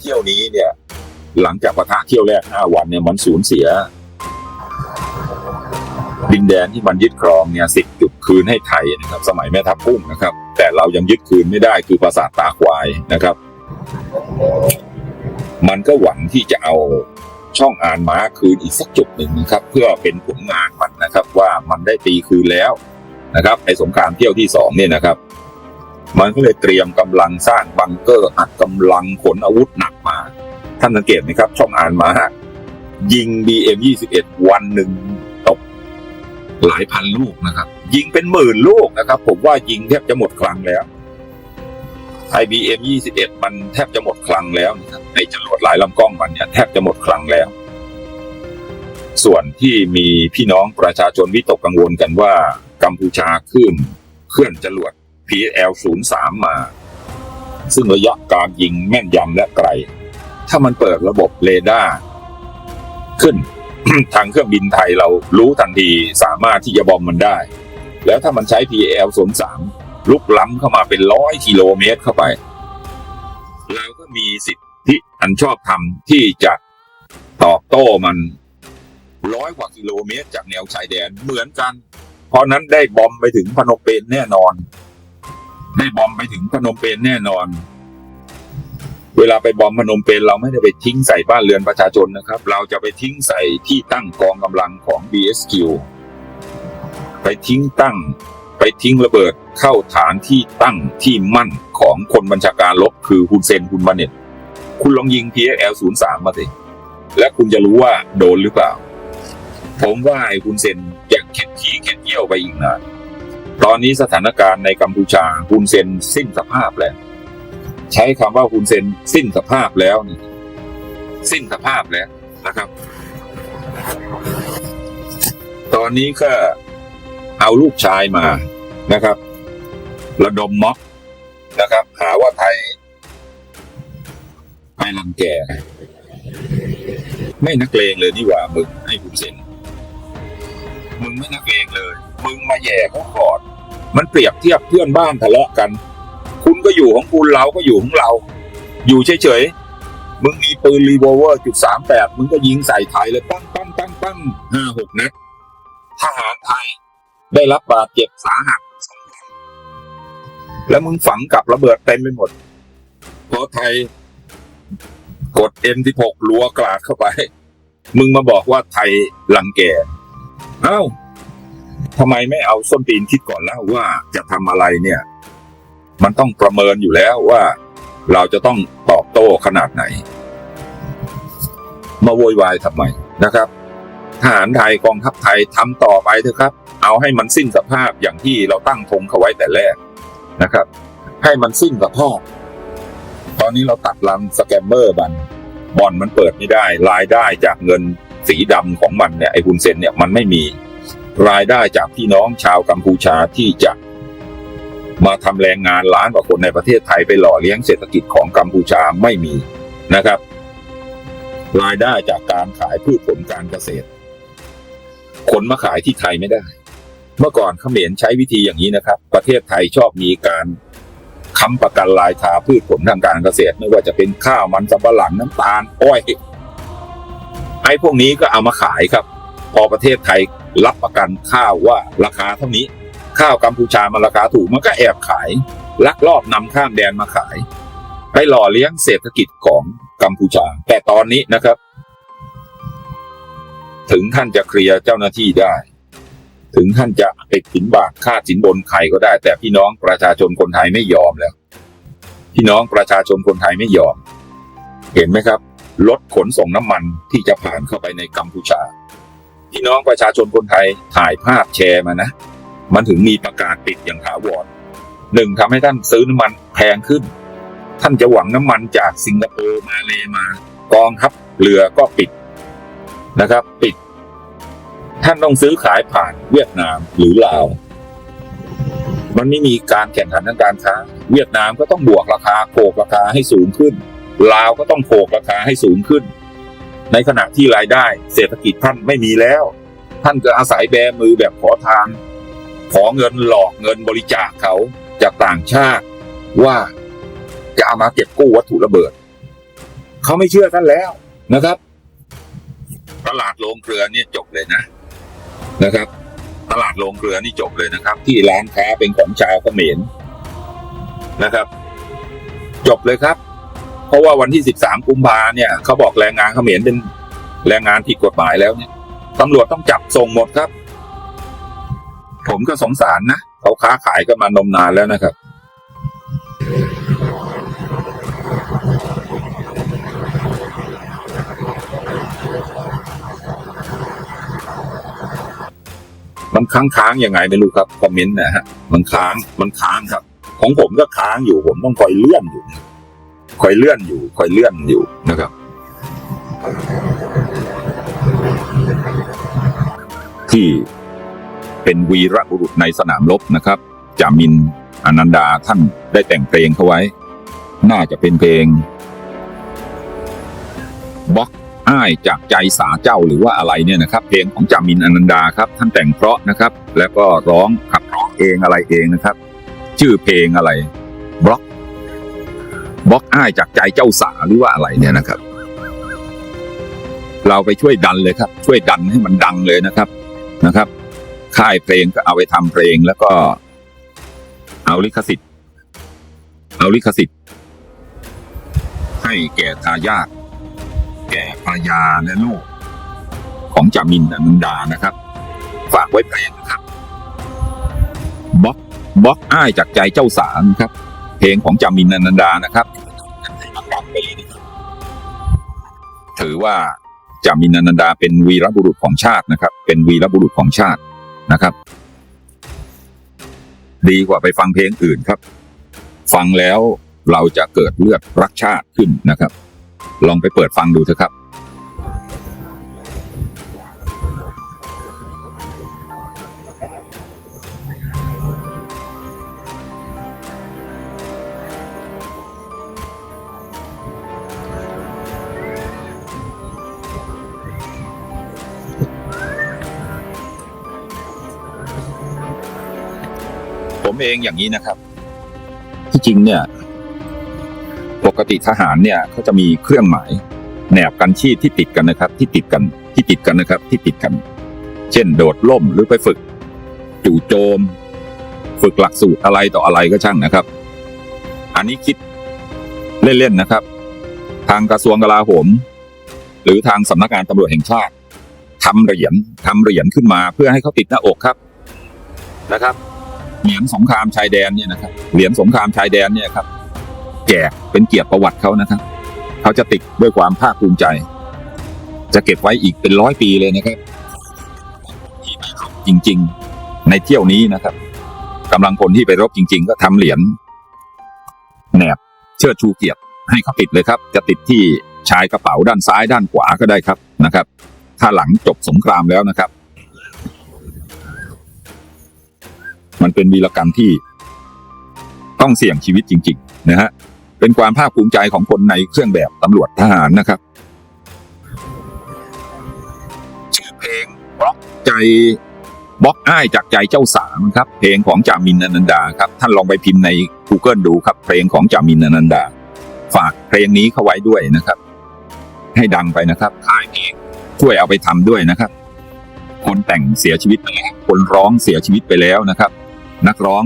เที่ยวนี้เนี่ย หลังจากปะทะเที่ยวแรกห้าวันเนี่ยมันสูญเสีย ดินแดนที่มันยึดครองเนี่ยสิบจุดคืนให้ไทยนะครับ สมัยแม่ทัพกุ้งนะครับ แต่เรายังยึดคืนไม่ได้คือปราสาทตาควายนะครับ มันก็หวังที่จะเอาช่องอ่านม้าคืนอีกสักจุดหนึ่งนะครับ เพื่อเป็นผลงานมันนะครับ ว่ามันได้ตีคืนแล้วนะครับไอสงครามเที่ยวที่สองเนี่ยนะครับ มันก็เลยเตรียมกำลังสร้างบังเกอร์อัดกำลังขนอาวุธหนักมา ท่านสังเกตไหมครับ ช่องอ่านม้ายิง BM 21 วันหนึ่งตกหลายพันลูกนะครับ ยิงเป็นหมื่นลูกนะครับ ผมว่ายิงแทบจะหมดคลังแล้ว IBM 21มันแทบจะหมดคลังแล้วนะครับไอจรวดหลายลำกล้องมันเนี่ยแทบจะหมดคลังแล้ว ส่วนที่มีพี่น้องประชาชนวิตกกังวลกันว่ากัมพูชาขึ้นเคลื่อนจรวด PL 03 มา ซึ่งระยะการยิงแม่นยำและไกล ถ้ามันเปิดระบบเรดาร์ขึ้นทางเครื่องบินไทยเรารู้ทันทีสามารถที่จะบอมมันได้ แล้วถ้ามันใช้ PL 03 ลุกล้ำเข้ามาเป็นร้อยกิโลเมตรเข้าไป เราก็มีสิทธิอันชอบธรรมที่จะตอบโต้มันร้อยกว่ากิโลเมตรจากแนวชายแดนเหมือนกัน เพราะนั้นได้บอมไปถึงพนมเปญแน่นอน ได้บอมไปถึงพนมเปญแน่นอน เวลาไปบอมพนมเปญเราไม่ได้ไปทิ้งใส่บ้านเรือนประชาชนนะครับ เราจะไปทิ้งใส่ที่ตั้งกองกำลังของ BSQ ไปทิ้งตั้ง ไปทิ้งระเบิดเข้าฐานที่ตั้งที่มั่นของคนบัญชาการลบคือฮุนเซนฮุนมาเน็ตคุณลองยิง PL 0 3 มาสิและคุณจะรู้ว่าโดนหรือเปล่า ผมว่าไอ้ฮุนเซนยังเข็ดขี้เข็ดเยี่ยวไปอีกนาน ตอนนี้สถานการณ์ในกัมพูชาฮุนเซนสิ้นสภาพแล้ว ใช้คำว่าฮุนเซนสิ้นสภาพแล้วนี่สิ้นสภาพแล้วนะครับ ตอนนี้ก็เอาลูกชายมานะครับ ระดมม็อบนะครับ หาว่าไทยไปรังแก ไม่นักเลงเลยนี่หว่ามึงให้คุณเซ็นมึงไม่นักเลงเลย มึงมาแย่เขาก่อน มันเปรียบเทียบเพื่อนบ้านทะเลาะกัน คุณก็อยู่ของคุณเราก็อยู่ของเรา อยู่เฉยๆมึงมีปืนรีโวเวอร์จุดสามแปดมึงก็ยิงใส่ไทยเลยปั้งปั้งปั้งปั้งห้าหกนัดทหารไทยได้รับบาดเจ็บสาหัสสองคนแล้วมึงฝังกับระเบิดเต็มไปหมดพอไทย กด M16 รัวกราดเข้าไป มึงมาบอกว่าไทยลังแกเอ้า ทำไมไม่เอาส้นตีนคิดก่อนแล้วว่าจะทำอะไรเนี่ย มันต้องประเมินอยู่แล้วว่า เราจะต้องตอบโต้ขนาดไหน มาโวยวายทำไมนะครับทหารไทยกองทัพไทยทำต่อไปเถอะครับ เอาให้มันสิ้นสภาพอย่างที่เราตั้งธงเขาไว้แต่แรกนะครับ ให้มันสิ้นสภาพตอนนี้เราตัดลันสแกมเมอร์บันบ่อนมันเปิดไม่ได้รายได้จากเงินสีดำของมันเนี่ยไอ้ฮุนเซนเนี่ยมันไม่มี รายได้จากพี่น้องชาวกัมพูชาที่จะมาทำแรงงานล้านกว่าคนในประเทศไทยไปหล่อเลี้ยงเศรษฐกิจของกัมพูชาไม่มีนะครับ รายได้จากการขายพืชผลการเกษตร ขนมาขายที่ไทยไม่ได้ เมื่อก่อนเขมรใช้วิธีอย่างนี้นะครับ ประเทศไทยชอบมีการค้ำประกันรายคาพืชผลทางการเกษตร ไม่ว่าจะเป็นข้าวมันสำปะหลังน้ำตาลอ้อยไอ้พวกนี้ก็เอามาขายครับ พอประเทศไทย รับประกันข้าวว่าราคาเท่านี้ ข้าวกัมพูชามันราคาถูกมันก็แอบขาย ลักลอบนำข้ามแดนมาขาย ไปหล่อเลี้ยงเศรษฐกิจของกัมพูชา แต่ตอนนี้นะครับ ถึงท่านจะเคลียร์เจ้าหน้าที่ได้ ถึงท่านจะติดสินบาทค่าสินบนใครก็ได้ แต่พี่น้องประชาชนคนไทยไม่ยอมแล้ว พี่น้องประชาชนคนไทยไม่ยอม เห็นไหมครับรถขนส่งน้ำมันที่จะผ่านเข้าไปในกัมพูชา พี่น้องประชาชนคนไทยถ่ายภาพแชร์มานะ มันถึงมีประกาศปิดอย่างถาวรหนึ่งทำให้ท่านซื้อน้ำมันแพงขึ้น ท่านจะหวังน้ำมันจากสิงคโปร์มาเลมากองทัพเรือก็ปิดนะครับ ปิด ท่านต้องซื้อขายผ่านเวียดนามหรือลาว มันไม่มีการแข่งขันทางการค้า เวียดนามก็ต้องบวกราคาโขกราคาให้สูงขึ้นลาวก็ต้องโขกราคาให้สูงขึ้น ในขณะที่รายได้เศรษฐกิจท่านไม่มีแล้ว ท่านก็อาศัยแบมือแบบขอทาน ขอเงินหลอกเงินบริจาคเขาจากต่างชาติว่าจะเอามาเก็บกู้วัตถุระเบิด เขาไม่เชื่อท่านแล้วนะครับ ตลาดโรงเกลือเนี่ยจบเลยนะนะครับ ตลาดโรงเกลือนี่จบเลยนะครับ ที่ร้านค้าเป็นของชาวเขมรนะครับ จบเลยครับ ราะว่าวันที่ 13 กุมภาเนี่ยเขาบอกแรงงานเขมรเป็นแรงงานผิดกฎหมายแล้วเนี่ยตำรวจต้องจับส่งหมดครับ ผมก็สงสารนะเขาค้าขายกันมานมนานแล้วนะครับมันค้างค้างยังไงไม่รู้ครับคอมเมนต์นะฮะมันค้างมันค้างครับ ของผมก็ค้างอยู่ผมต้องคอยเลื่อนอยู่ คอยเลื่อนอยู่คอยเลื่อนอยู่นะครับ ที่เป็นวีรบุรุษในสนามรบนะครับจามินอนันดาท่านได้แต่งเพลงเขาไว้ น่าจะเป็นเพลงบล็อกอ้ายจากใจสาเจ้าหรือว่าอะไรเนี่ยนะครับ เพลงของจามินอนันดาครับ ท่านแต่งเพราะนะครับ แล้วก็ร้องขับร้องเองอะไรเองนะครับ ชื่อเพลงอะไรบล็อก บล็อกอ้ายจากใจเจ้าสาหรือว่าอะไรเนี่ยนะครับ เราไปช่วยดันเลยครับ ช่วยดันให้มันดังเลยนะครับนะครับ ค่ายเพลงก็เอาไปทำเพลงแล้วก็ เอาลิขสิทธิ์ เอาลิขสิทธิ์ ให้แก่ทายาทแก่ภรรยาและลูกของจามินอนันดานะครับ ฝากไว้เพลงนะครับบล็อกบล็อกอ้ายจากใจเจ้าสารครับ ลงของจามินนันดานะครับถือว่าจามินนันดาเป็นวีรบุรุษของชาตินะครับ เป็นวีรบุรุษของชาตินะครับ ดีกว่าไปฟังเพลงอื่นครับ ฟังแล้วเราจะเกิดเลือดรักชาติขึ้นนะครับ ลองไปเปิดฟังดูเถอะครับ ผมเองอย่างนี้นะครับ ที่จริงเนี่ย ปกติทหารเนี่ยเขาจะมีเครื่องหมายแหนบกันชีพที่ติดกันนะครับ ที่ติดกันที่ติดกันนะครับ ที่ติดกัน เช่น โดดล่มหรือไปฝึก จู่โจม ฝึกหลักสูตรอะไรต่ออะไรก็ช่างนะครับ อันนี้คิดเล่นๆนะครับ ทางกระทรวงกลาโหม หรือทางสำนักงานตำรวจแห่งชาติทำเหรียญทำเหรียญขึ้นมาเพื่อให้เขาติดหน้าอกครับนะครับ เหรียญสงครามชายแดนเนี่ยนะครับเหรียญสงครามชายแดนเนี่ยครับแจกเป็นเกียรติประวัติเขานะครับเขาจะติดด้วยความภาคภูมิใจ จะเก็บไว้อีกเป็นร้อยปีเลยนะครับที่ไปรบจริง ๆ ในเที่ยวนี้นะครับกำลังพลที่ไปรบจริง ๆ ก็ทำเหรียญแหนบเชิดชูเกียรติให้เขาติดเลยครับ จะติดที่ชายกระเป๋าด้านซ้ายด้านขวาก็ได้ครับนะครับ ถ้าหลังจบสงครามแล้วนะครับ มันเป็นวีรกรรมที่ ต้องเสี่ยงชีวิตจริง ๆ นะฮะ เป็นความภาคภูมิใจของคนในเครื่องแบบตำรวจทหารนะครับ ชื่อเพลงบล็อกใจบล็อกอ้ายจากใจเจ้าสามครับ เพลงของจามินอนันดาครับ ท่านลองไปพิมพ์ใน Google ดูครับ เพลงของจามินอนันดา ฝากเพลงนี้เข้าไว้ด้วยนะครับ ให้ดังไปนะครับขายเพลงช่วยเอาไปทำด้วยนะครับ คนแต่งเสียชีวิตไปแล้วคนร้องเสียชีวิตไปแล้วนะครับ นักร้อง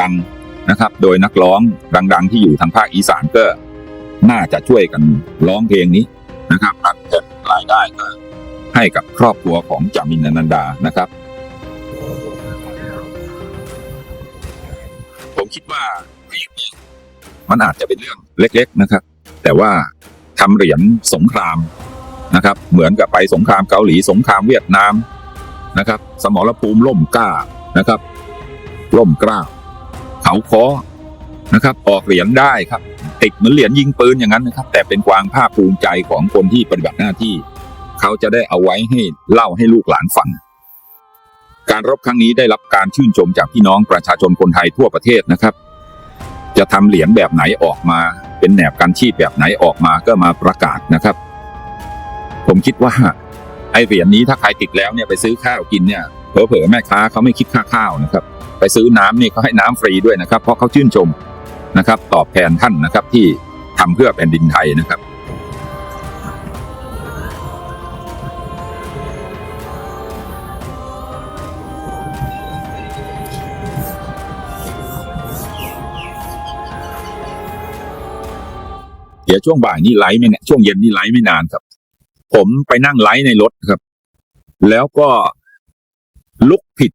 ดังๆนะครับ โดยนักร้องดัง ๆ ที่อยู่ทางภาคอีสานก็น่าจะช่วยกันร้องเพลงนี้นะครับตัดเก็บรายได้ก็ให้กับครอบครัวของจามินนันดานะครับ ผมคิดว่าเพลงนี้มันอาจจะเป็นเรื่องเล็ก ๆนะครับ แต่ว่าทำเหรียญสงครามนะครับ เหมือนกับไปสงครามเกาหลีสงครามเวียดนามนะครับ สมรภูมิล่มกล้านะครับ ล่มกล้าเขาคอนะครับ ออกเหรียญได้ครับ ติดเหมือนเหรียญยิงปืนอย่างนั้นนะครับ แต่เป็นความภาคภูมิใจของคนที่ปฏิบัติหน้าที่ เขาจะได้เอาไว้ให้เล่าให้ลูกหลานฟังการรบครั้งนี้ได้รับการชื่นชมจากพี่น้องประชาชนคนไทยทั่วประเทศนะครับ จะทำเหรียญแบบไหนออกมา เป็นแหนบกันชีพแบบไหนออกมาก็มาประกาศนะครับ ผมคิดว่าไอเหรียญนี้ถ้าใครติดแล้วเนี่ยไปซื้อข้าวกินเนี่ย เผลอๆแม่ค้าเขาไม่คิดค่าข้าวนะครับไปซื้อน้ำนี่เขาให้น้ำฟรีด้วยนะครับ เพราะเขาชื่นชมนะครับ ตอบแทนท่านนะครับที่ทำเพื่อแผ่นดินไทยนะครับเดี๋ยวช่วงบ่ายนี่ไลฟ์ไม่เนี่ยช่วงเย็นนี่ไลฟ์ไม่นานครับ ผมไปนั่งไลฟ์ในรถครับ แล้วก็